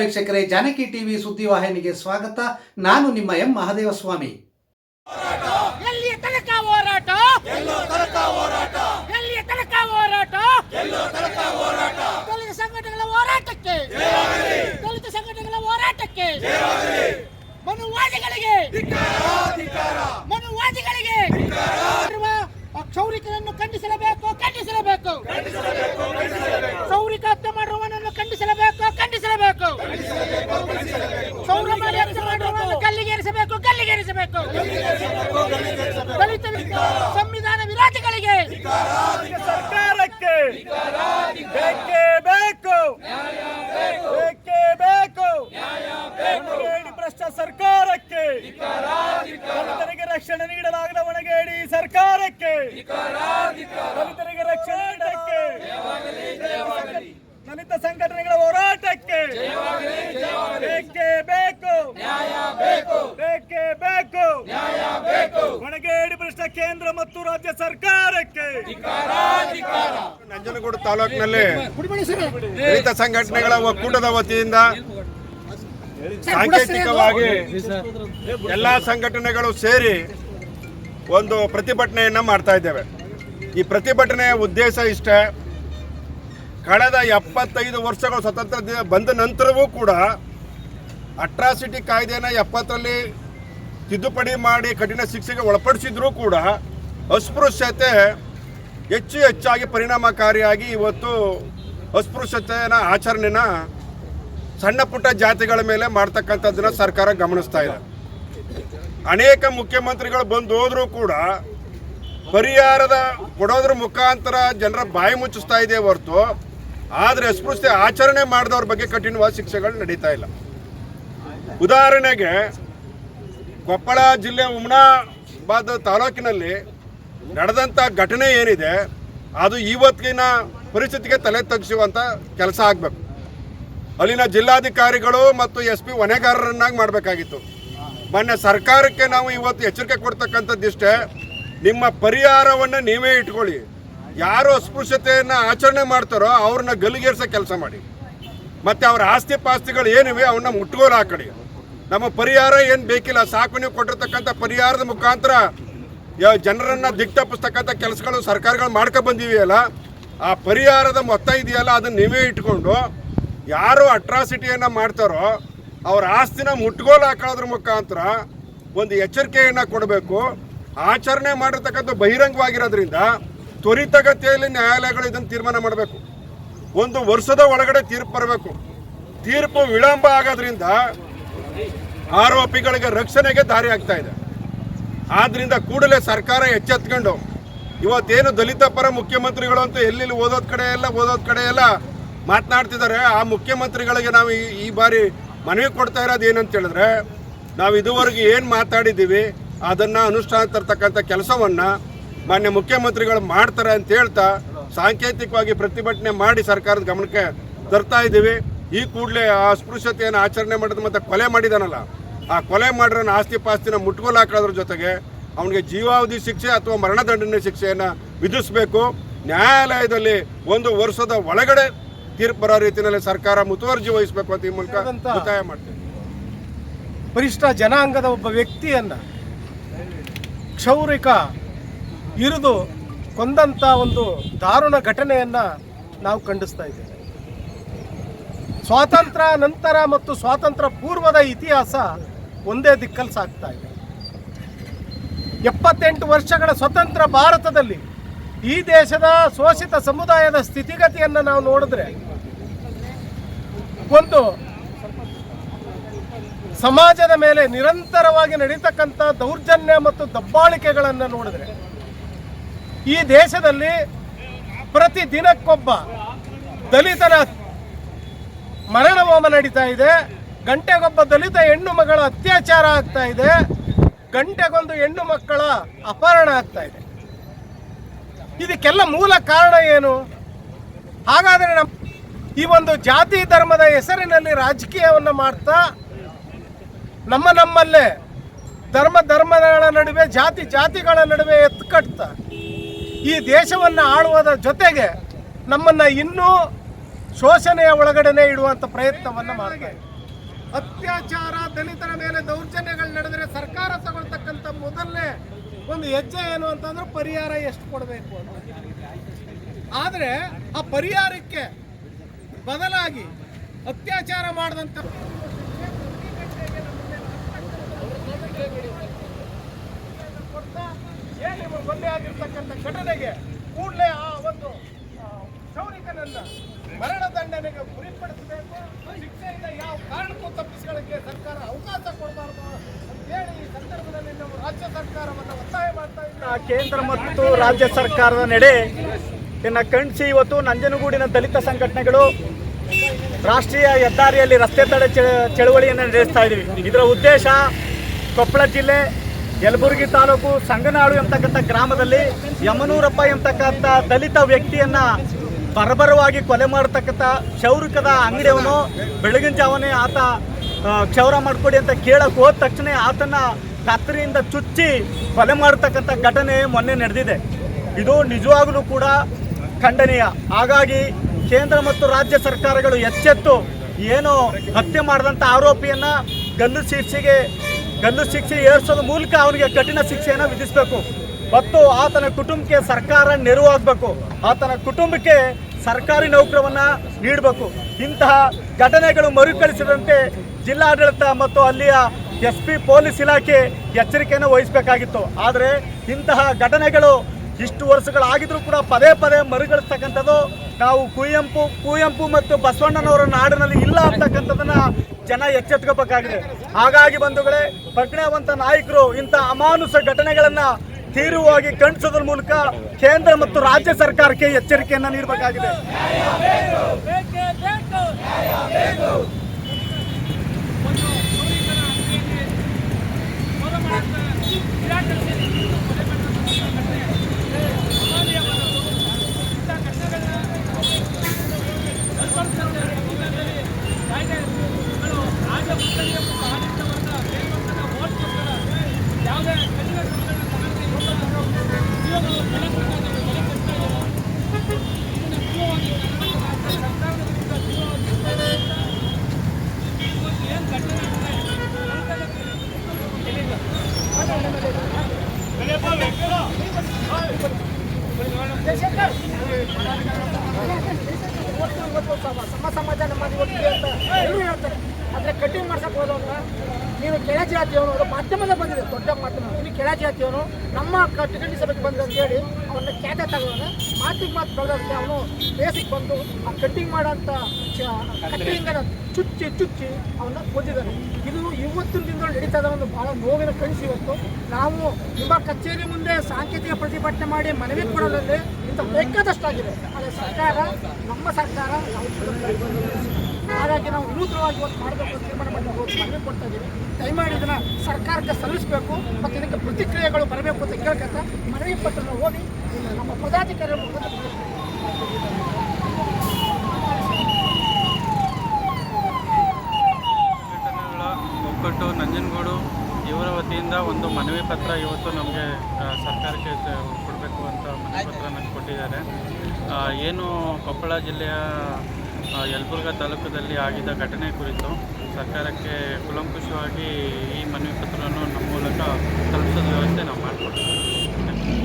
ವೀಕ್ಷಕರೇ ಜಾನಕಿ ಟಿವಿ ಸುದ್ದಿವಾಹಿನಿಗೆ ಸ್ವಾಗತ. ನಾನು ನಿಮ್ಮ ಎಂ ಮಹದೇವಸ್ವಾಮಿ. ದಲಿತ ಸಂಘಟನೆಗಳ ಹೋರಾಟಕ್ಕೆ? ದಲಿತ ಸಂಘಟನೆಗಳ ಹೋರಾಟಕ್ಕೆ? ಮನುವಾದಿಗಳಿಗೆ? ಮನುವಾದಿಗಳಿಗೆ? ಕ್ಷೌರಿಕರನ್ನು ಖಂಡಿಸಲೇಬೇಕು. ಖಂಡಿಸಲೇಬೇಕು ಕ್ಷೌರಿಕ ಹತ್ಯೆ ಮಾಡುವವನನ್ನು ಖಂಡಿಸಲೇಬೇಕು ಖಂಡಿಸಲೇಬೇಕು ಸೌರ ಮಾಡಿ ಹತ್ಯೆ ಮಾಡುವವನನ್ನು ಗಲ್ಲಿಗೇರಿಸಬೇಕು ಗಲ್ಲಿಗೇರಿಸಬೇಕು ದಲಿತ ಸಂವಿಧಾನ ವಿರೋಧಿಗಳಿಗೆ ಕೇಂದ್ರ ಮತ್ತು ರಾಜ್ಯ ಸರ್ಕಾರಕ್ಕೆ. ನಂಜನಗೂಡು ತಾಲೂಕಿನಲ್ಲಿ ರೈತ ಸಂಘಟನೆಗಳ ಒಕ್ಕೂಟದ ವತಿಯಿಂದ ಸಾಂಕೇತಿಕವಾಗಿ ಎಲ್ಲಾ ಸಂಘಟನೆಗಳು ಸೇರಿ ಒಂದು ಪ್ರತಿಭಟನೆಯನ್ನ ಮಾಡ್ತಾ ಇದ್ದೇವೆ. ಈ ಪ್ರತಿಭಟನೆಯ ಉದ್ದೇಶ ಇಷ್ಟೇ, ಕಳೆದ ಎಪ್ಪತ್ತೈದು ವರ್ಷಗಳು ಸ್ವತಂತ್ರ ದಿನ ಬಂದ ನಂತರವೂ ಕೂಡ ಅಟ್ರಾಸಿಟಿ ಕಾಯ್ದೆನ ಎಪ್ಪತ್ತರಲ್ಲಿ ತಿದ್ದುಪಡಿ ಮಾಡಿ ಕಠಿಣ ಶಿಕ್ಷೆಗೆ ಒಳಪಡಿಸಿದ್ರೂ ಕೂಡ ಅಸ್ಪೃಶ್ಯತೆ ಹೆಚ್ಚು ಹೆಚ್ಚಾಗಿ ಪರಿಣಾಮಕಾರಿಯಾಗಿ ಇವತ್ತು ಅಸ್ಪೃಶ್ಯತೆಯ ಆಚರಣೆನ ಸಣ್ಣ ಪುಟ್ಟ ಜಾತಿಗಳ ಮೇಲೆ ಮಾಡ್ತಕ್ಕಂಥದ್ದನ್ನ ಸರ್ಕಾರ ಗಮನಿಸ್ತಾ ಇದೆ. ಅನೇಕ ಮುಖ್ಯಮಂತ್ರಿಗಳು ಬಂದು ಹೋದ್ರೂ ಕೂಡ ಪರಿಹಾರದ ಕೊಡೋದ್ರ ಮುಖಾಂತರ ಜನರ ಬಾಯಿ ಮುಚ್ಚಿಸ್ತಾ ಇದೆ ಹೊರತು, ಆದರೆ ಅಸ್ಪೃಶ್ಯತೆ ಆಚರಣೆ ಮಾಡಿದವ್ರ ಬಗ್ಗೆ ಕಠಿಣವಾದ ಶಿಕ್ಷೆಗಳು ನಡೀತಾ ಇಲ್ಲ. ಉದಾಹರಣೆಗೆ ಕೊಪ್ಪಳ ಜಿಲ್ಲೆ ಉಮನಾಬಾದ್ ತಾಲೂಕಿನಲ್ಲಿ ನಡೆದಂಥ ಘಟನೆ ಏನಿದೆ, ಅದು ಇವತ್ತಿನ ಪರಿಸ್ಥಿತಿಗೆ ತಲೆ ತಗ್ಗಿಸುವಂಥ ಕೆಲಸ ಆಗಬೇಕು. ಅಲ್ಲಿನ ಜಿಲ್ಲಾಧಿಕಾರಿಗಳು ಮತ್ತು ಎಸ್ ಪಿ ಹೊಣೆಗಾರರನ್ನಾಗಿ ಮಾಡಬೇಕಾಗಿತ್ತು. ಮೊನ್ನೆ ಸರ್ಕಾರಕ್ಕೆ ನಾವು ಇವತ್ತು ಎಚ್ಚರಿಕೆ ಕೊಡ್ತಕ್ಕಂಥದ್ದಿಷ್ಟೇ ನಿಮ್ಮ ಪರಿಹಾರವನ್ನು ನೀವೇ ಇಟ್ಕೊಳ್ಳಿ. ಯಾರು ಅಸ್ಪೃಶ್ಯತೆಯನ್ನು ಆಚರಣೆ ಮಾಡ್ತಾರೋ ಅವ್ರನ್ನ ಗಲ್ಲಿಗೇರಿಸೋ ಕೆಲಸ ಮಾಡಿ. ಮತ್ತು ಅವರ ಆಸ್ತಿ ಪಾಸ್ತಿಗಳು ಏನಿವೆ ಅವನ್ನ ಮುಟ್ಗೋಲು ಹಾಕಡಿ ನಮ್ಮ ಪರಿಹಾರ ಏನು ಬೇಕಿಲ್ಲ. ಸಾಕು ನೀವು ಕೊಟ್ಟಿರ್ತಕ್ಕಂಥ ಪರಿಹಾರದ ಮುಖಾಂತರ ಜನರನ್ನು ದಿಕ್ತಪ್ಪಿಸ್ತಕ್ಕಂಥ ಕೆಲಸಗಳು ಸರ್ಕಾರಗಳು ಮಾಡ್ಕೊ ಬಂದಿವೆಯಲ್ಲ ಆ ಪರಿಹಾರದ ಮೊತ್ತ ಇದೆಯಲ್ಲ, ಅದನ್ನ ನೀವೇ ಇಟ್ಕೊಂಡು ಯಾರು ಅಟ್ರಾಸಿಟಿಯನ್ನು ಮಾಡ್ತಾರೋ ಅವ್ರ ಆಸ್ತಿನ ಮುಟ್ಗೋಲು ಹಾಕೋದ್ರ ಮುಖಾಂತರ ಒಂದು ಎಚ್ಚರಿಕೆಯನ್ನು ಕೊಡಬೇಕು. ಆಚರಣೆ ಮಾಡಿರ್ತಕ್ಕಂಥ ಬಹಿರಂಗವಾಗಿರೋದ್ರಿಂದ ತ್ವರಿತಗತಿಯಲ್ಲಿ ನ್ಯಾಯಾಲಯಗಳು ಇದನ್ನು ತೀರ್ಮಾನ ಮಾಡಬೇಕು. ಒಂದು ವರ್ಷದ ಒಳಗಡೆ ತೀರ್ಪು ಬರಬೇಕು. ತೀರ್ಪು ವಿಳಂಬ ಆಗೋದ್ರಿಂದ ಆರೋಪಿಗಳಿಗೆ ರಕ್ಷಣೆಗೆ ದಾರಿ ಆಗ್ತಾ ಇದೆ. ಆದ್ರಿಂದ ಕೂಡಲೇ ಸರ್ಕಾರ ಎಚ್ಚೆತ್ಕೊಂಡು, ಇವತ್ತೇನು ದಲಿತ ಪರ ಮುಖ್ಯಮಂತ್ರಿಗಳು ಅಂತ ಎಲ್ಲೆಲ್ಲಿ ಓದೋದ್ ಕಡೆ ಎಲ್ಲ ಓದೋದ್ ಕಡೆ ಎಲ್ಲ ಮಾತನಾಡ್ತಿದ್ದಾರೆ. ಆ ಮುಖ್ಯಮಂತ್ರಿಗಳಿಗೆ ನಾವು ಈ ಈ ಬಾರಿ ಮನವಿ ಕೊಡ್ತಾ ಇರೋದು ಏನಂತ ಹೇಳಿದ್ರೆ, ನಾವು ಇದುವರೆಗೆ ಏನು ಮಾತಾಡಿದ್ದೀವಿ, ಅದನ್ನು ಅನುಷ್ಠಾನ ತರ್ತಕ್ಕಂಥ ಕೆಲಸವನ್ನು ಮಾನ್ಯ ಮುಖ್ಯಮಂತ್ರಿಗಳು ಮಾಡ್ತಾರೆ ಅಂತ ಹೇಳ್ತಾ ಸಾಂಕೇತಿಕವಾಗಿ ಪ್ರತಿಭಟನೆ ಮಾಡಿ ಸರ್ಕಾರದ ಗಮನಕ್ಕೆ ತರ್ತಾ ಇದ್ದೀವಿ. ಈ ಕೂಡಲೇ ಆ ಅಸ್ಪೃಶ್ಯತೆಯನ್ನು ಆಚರಣೆ ಮಾಡಿದ ಮತ್ತು ಕೊಲೆ ಮಾಡಿದಾನಲ್ಲ ಆ ಕೊಲೆ ಮಾಡಿರೋ ಆಸ್ತಿ ಪಾಸ್ತಿನ ಮುಟ್ಗೋಲು ಹಾಕೋದ್ರ ಜೊತೆಗೆ ಅವನಿಗೆ ಜೀವಾವಧಿ ಶಿಕ್ಷೆ ಅಥವಾ ಮರಣದಂಡನೆ ಶಿಕ್ಷೆಯನ್ನು ವಿಧಿಸಬೇಕು. ನ್ಯಾಯಾಲಯದಲ್ಲಿ ಒಂದು ವರ್ಷದ ಒಳಗಡೆ ತೀರ್ಪು ಬರೋ ರೀತಿಯಲ್ಲಿ ಸರ್ಕಾರ ಮುತುವರ್ಜಿ ವಹಿಸಬೇಕು ಅಂತ ಈ ಮೂಲಕ ಒತ್ತಾಯ ಮಾಡ್ತೇವೆ ಪರಿಷ್ಠ ಜನಾಂಗದ ಒಬ್ಬ ವ್ಯಕ್ತಿಯನ್ನ ಕ್ಷೌರಿಕ ಇರಿದು ಕೊಂದಂತ ಒಂದು ದಾರುಣ ಘಟನೆಯನ್ನ ನಾವು ಖಂಡಿಸ್ತಾ ಇದ್ದೇವೆ. ಸ್ವಾತಂತ್ರ್ಯ ನಂತರ ಮತ್ತು ಸ್ವಾತಂತ್ರ್ಯ ಪೂರ್ವದ ಇತಿಹಾಸ ಒಂದೇ ದಿಕ್ಕಲ್ಲಿ ಸಾಗ್ತಾ ಇದೆ. ಎಪ್ಪತ್ತೆಂಟು ವರ್ಷಗಳ ಸ್ವತಂತ್ರ ಭಾರತದಲ್ಲಿ ಈ ದೇಶದ ಶೋಷಿತ ಸಮುದಾಯದ ಸ್ಥಿತಿಗತಿಯನ್ನು ನಾವು ನೋಡಿದ್ರೆ ಒಂದು ಸಮಾಜದ ಮೇಲೆ ನಿರಂತರವಾಗಿ ನಡೀತಕ್ಕಂಥ ದೌರ್ಜನ್ಯ ಮತ್ತು ದಬ್ಬಾಳಿಕೆಗಳನ್ನು ನೋಡಿದ್ರೆ ಈ ದೇಶದಲ್ಲಿ ಪ್ರತಿ ದಿನಕ್ಕೊಬ್ಬ ದಲಿತರ ಮರಣ ಹೋಮ ನಡೀತಾ ಇದೆ. ಗಂಟೆಗೊಬ್ಬ ದಲಿತ ಹೆಣ್ಣು ಮಗಳ ಅತ್ಯಾಚಾರ ಆಗ್ತಾ ಇದೆ. ಗಂಟೆಗೊಂದು ಹೆಣ್ಣು ಮಕ್ಕಳ ಅಪಹರಣ ಆಗ್ತಾ ಇದೆ. ಇದಕ್ಕೆಲ್ಲ ಮೂಲ ಕಾರಣ ಏನು? ಹಾಗಾದರೆ ನಮ್ಮ ಈ ಒಂದು ಜಾತಿ ಧರ್ಮದ ಹೆಸರಿನಲ್ಲಿ ರಾಜಕೀಯವನ್ನು ಮಾಡ್ತಾ ನಮ್ಮ ನಮ್ಮಲ್ಲೇ ಧರ್ಮ ಧರ್ಮಗಳ ನಡುವೆ ಜಾತಿ ಜಾತಿಗಳ ನಡುವೆ ಎತ್ಕಟ್ತಾ ಈ ದೇಶವನ್ನು ಆಳುವುದರ ಜೊತೆಗೆ ನಮ್ಮನ್ನು ಇನ್ನೂ ಶೋಷಣೆಯ ಒಳಗಡೆನೆ ಇಡುವಂತ ಪ್ರಯತ್ನವನ್ನ ಮಾಡ್ತಾರೆ ಅತ್ಯಾಚಾರ, ದಲಿತರ ಮೇಲೆ ದೌರ್ಜನ್ಯಗಳು ನಡೆದರೆ ಸರ್ಕಾರ ತಗೊಳ್ತಕ್ಕಂಥ ಮೊದಲನೇ ಒಂದು ಹೆಜ್ಜೆ ಏನು ಅಂತಂದ್ರೆ ಪರಿಹಾರ ಎಷ್ಟು ಕೊಡಬೇಕು ಅಂತ. ಆದರೆ ಆ ಪರಿಹಾರಕ್ಕೆ ಬದಲಾಗಿ ಅತ್ಯಾಚಾರ ಮಾಡಿದಂಥ ಏನು ಆಗಿರ್ತಕ್ಕಂಥ ಘಟನೆಗೆ ಕೂಡಲೇ ಆ ಒಂದು ಕ್ಷೌರಿಕನನ್ನ ಮರಣ ದಂಡನೆಗೆ ಗುರಿಪಡಿಸಬೇಕು ಶಿಕ್ಷೆಯಿಂದ ಯಾವ ಕಾರಣಕ್ಕೂ ತಪ್ಪಿಸ್ಕೊಳ್ಳಕ್ಕೆ ಸರ್ಕಾರ ಅವಕಾಶ ಕೊಡಬಾರ್ದು ಅಂತೇಳಿ ಈ ಸಂದರ್ಭದಲ್ಲಿ ನಾವು ರಾಜ್ಯ ಸರ್ಕಾರವನ್ನು ಒತ್ತಾಯ ಮಾಡ್ತಾ ಇದ್ದೀವಿ. ಕೇಂದ್ರ ಮತ್ತು ರಾಜ್ಯ ಸರ್ಕಾರದ ನಡೆ ಇನ್ನು ಕಣ್ಸಿ ಇವತ್ತು ನಂಜನಗೂಡಿನ ದಲಿತ ಸಂಘಟನೆಗಳು ರಾಷ್ಟ್ರೀಯ ಹೆದ್ದಾರಿಯಲ್ಲಿ ರಸ್ತೆ ತಡೆ ಚಳವಳಿಯನ್ನು ನಡೆಸ್ತಾ ಇದ್ದೀವಿ. ಇದರ ಉದ್ದೇಶ ಕೊಪ್ಪಳ ಜಿಲ್ಲೆ, ಯಲಬುರ್ಗಿ ತಾಲೂಕು, ಸಂಗನಾಡು ಎಂಬತಕ್ಕಂಥ ಗ್ರಾಮದಲ್ಲಿ ಯಮನೂರಪ್ಪ ಎಂಬತಕ್ಕಂಥ ದಲಿತ ವ್ಯಕ್ತಿಯನ್ನ ಬರಬರವಾಗಿ ಕೊಲೆ ಮಾಡತಕ್ಕಂಥ ಕ್ಷೌರಿಕದ ಅಂಗಡಿಯವನು ಬೆಳಗಿನ ಜಾವನೇ ಆತ ಕ್ಷೌರ ಮಾಡಿಕೊಡಿ ಅಂತ ಕೇಳಕ್ಕೆ ಹೋದ ತಕ್ಷಣ ಆತನ ಕತ್ತರಿಯಿಂದ ಚುಚ್ಚಿ ಕೊಲೆ ಮಾಡತಕ್ಕಂಥ ಘಟನೆ ಮೊನ್ನೆ ನಡೆದಿದೆ. ಇದು ನಿಜವಾಗಲೂ ಕೂಡ ಖಂಡನೀಯ. ಹಾಗಾಗಿ ಕೇಂದ್ರ ಮತ್ತು ರಾಜ್ಯ ಸರ್ಕಾರಗಳು ಎಚ್ಚೆತ್ತು ಏನು ಹತ್ಯೆ ಮಾಡಿದಂಥ ಆರೋಪಿಯನ್ನ ಗಲ್ಲು ಶಿಕ್ಷೆಗೆ, ಗಲ್ಲು ಶಿಕ್ಷೆ ಏರಿಸೋದ್ರ ಮೂಲಕ ಅವನಿಗೆ ಕಠಿಣ ಶಿಕ್ಷೆಯನ್ನು ವಿಧಿಸಬೇಕು. ಮತ್ತು ಆತನ ಕುಟುಂಬಕ್ಕೆ ಸರ್ಕಾರ ನೆರವಾಗಬೇಕು ಆತನ ಕುಟುಂಬಕ್ಕೆ ಸರ್ಕಾರಿ ನೌಕರವನ್ನ ನೀಡಬೇಕು. ಇಂತಹ ಘಟನೆಗಳು ಮರುಕಳಿಸದಂತೆ ಜಿಲ್ಲಾಡಳಿತ ಮತ್ತು ಅಲ್ಲಿಯ ಎಸ್ ಪಿ ಪೊಲೀಸ್ ಇಲಾಖೆ ಎಚ್ಚರಿಕೆಯನ್ನು ವಹಿಸಬೇಕಾಗಿತ್ತು. ಆದರೆ ಇಂತಹ ಘಟನೆಗಳು ಇಷ್ಟು ವರ್ಷಗಳಾಗಿದ್ರೂ ಕೂಡ ಪದೇ ಪದೇ ಮರುಗಳಿಸ್ತಕ್ಕಂಥದ್ದು ನಾವು ಕುವೆಂಪು ಕುವೆಂಪು ಮತ್ತು ಬಸವಣ್ಣನವರ ನಾಡಿನಲ್ಲಿ ಇಲ್ಲ ಅಂತಕ್ಕಂಥದ್ದನ್ನ ಜನ ಎಚ್ಚೆತ್ಕೋಬೇಕಾಗಿದೆ. ಹಾಗಾಗಿ ಬಂಧುಗಳೇ, ಪ್ರಜ್ಞಾವಂತ ನಾಯಕರು ಇಂಥ ಅಮಾನುಷ ಘಟನೆಗಳನ್ನ ತೀವ್ರವಾಗಿ ಖಂಡಿಸೋದ್ರ ಮೂಲಕ ಕೇಂದ್ರ ಮತ್ತು ರಾಜ್ಯ ಸರ್ಕಾರಕ್ಕೆ ಎಚ್ಚರಿಕೆಯನ್ನು ನೀಡಬೇಕಾಗಿದೆ. ಕಟಿಂಗ್ ಮಾಡ್ಸಕ್ಕೆ ಹೋದವಾಗ ನೀನು ಕೆಳ ಜಾತಿಯವನು ಅವರು ಮಾಧ್ಯಮದ ಬಂದಿದೆ, ದೊಡ್ಡ ಮಾಧ್ಯಮ. ನೀನು ಕೆಳ ಜಾತಿಯವನು, ನಮ್ಮ ಕಟ್ಟಿಗಂಡಿ ಸಭೆಗೆ ಬಂದ ಅಂತ ಹೇಳಿ ಅವನ್ನ ಖ್ಯಾತ ತಗೋಣ ಮಾತಿಗೆ ಮಾತು ಬೆಳೆದಕ್ಕೆ ಅವನು ಬೇಸಿಗೆ ಬಂದು ಆ ಕಟ್ಟಿಂಗ್ ಮಾಡೋಂಥ ಕಟ್ಟಿಂಗನ ಚುಚ್ಚಿ ಚುಚ್ಚಿ ಅವನ್ನ ಕೊಂದಿದ್ದಾನೆ ಇದು ಇವತ್ತಿನ ದಿನಗಳು ನಡೀತಾ ಒಂದು ಬಹಳ ನೋವಿನ ಕಳಿಸಿ ಇವತ್ತು. ನಾವು ನಿಮ್ಮ ಕಚೇರಿ ಮುಂದೆ ಸಾಂಕೇತಿಕ ಪ್ರತಿಭಟನೆ ಮಾಡಿ ಮನವಿ ಕೊಡೋದ್ರಲ್ಲಿ ಇಂಥ ಬೇಕಾದಷ್ಟಾಗಿದೆ. ಆದರೆ ಸರ್ಕಾರ, ನಮ್ಮ ಸರ್ಕಾರ, ನಾವು ಹಾಗಾಗಿ ನಾವು ವಿನೂತನವಾಗಿ ಇವತ್ತು ಮಾಡಬೇಕು ತೀರ್ಮಾನ ಮಾಡಿ ಇವತ್ತು ಮನವಿ ಕೊಡ್ತಾ ಇದ್ದೀವಿ. ದಯಮಾಡಿ ಇದನ್ನ ಸರ್ಕಾರಕ್ಕೆ ಸಲ್ಲಿಸಬೇಕು ಮತ್ತು ಇದಕ್ಕೆ ಪ್ರತಿಕ್ರಿಯೆಗಳು ಬರಬೇಕು ಅಂತ ಕೇಳ್ಕೊತ ಮನವಿ ಪತ್ರನ ಓದಿ ನಮ್ಮ ಪದಾಧಿಕಾರಿಗಳ ಮುಖಾಂತರ ನಂಜನಗೂಡು ಇವರ ವತಿಯಿಂದ ಒಂದು ಮನವಿ ಪತ್ರ ಇವತ್ತು ನಮಗೆ ಸರ್ಕಾರಕ್ಕೆ ಕೊಡಬೇಕು ಅಂತ ಮನವಿ ಪತ್ರ ನನಗೆ ಕೊಟ್ಟಿದ್ದಾರೆ ಏನು ಕೊಪ್ಪಳ ಜಿಲ್ಲೆಯ ಯಲಬುರ್ಗಾ ತಾಲೂಕದಲ್ಲಿ ಆಗಿದ್ದ ಘಟನೆ ಕುರಿತು ಸರ್ಕಾರಕ್ಕೆ ಕುಲಂಕುಷವಾಗಿ ಈ ಮನವಿ ಪತ್ರವನ್ನು ನಮ್ಮ ಮೂಲಕ ತಲುಪಿಸೋದು ವ್ಯವಸ್ಥೆ ನಾವು ಮಾಡಿಕೊಡ್ತೀವಿ.